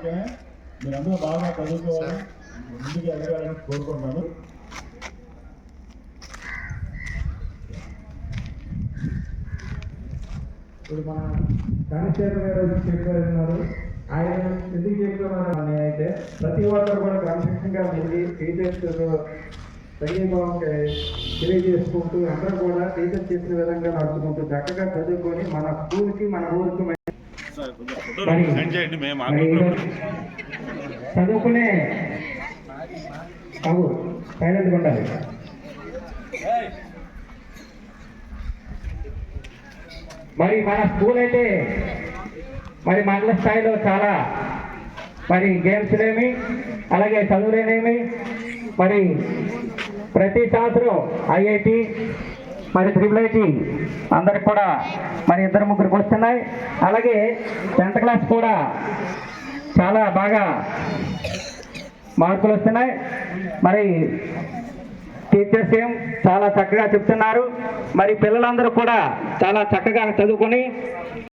అందుకనే మీరందరూ బాగా చదువుకోవాలి. ముందుకు ఎదగాలని కోరుకుంటున్నాను. ఇప్పుడు మన కానిస్టేబుల్ గారు చెప్పారు ఆయన ఎందుకు చెప్తున్నారు అని అయితే ప్రతి ఒక్కరు కూడా క్రమశిక్షణగా ఉండి టీచర్స్ సంఘీభావం తెలియజేసుకుంటూ అందరూ కూడా టీచర్స్ చేసిన విధంగా నడుచుకుంటూ చక్కగా చదువుకొని మన స్కూల్కి మన ఊరికి మరి ఈరోజు చదువుకునే బాబు సైలెంట్గా ఉండాలి. మరి మన స్కూల్ అయితే మరి మండల స్థాయిలో చాలా మరి గేమ్స్లేమి అలాగే చదువులేనేమి మరి ప్రతి సంవత్సరం ఐఐటి మరి త్రిబుల్ ఐటి అందరికి కూడా మరి ఇద్దరు ముగ్గురికి వస్తున్నాయి. అలాగే టెన్త్ క్లాస్ కూడా చాలా బాగా మార్కులు వస్తున్నాయి. మరి టీచర్స్ ఏం చాలా చక్కగా చెప్తున్నారు. మరి పిల్లలందరూ కూడా చాలా చక్కగా చదువుకొని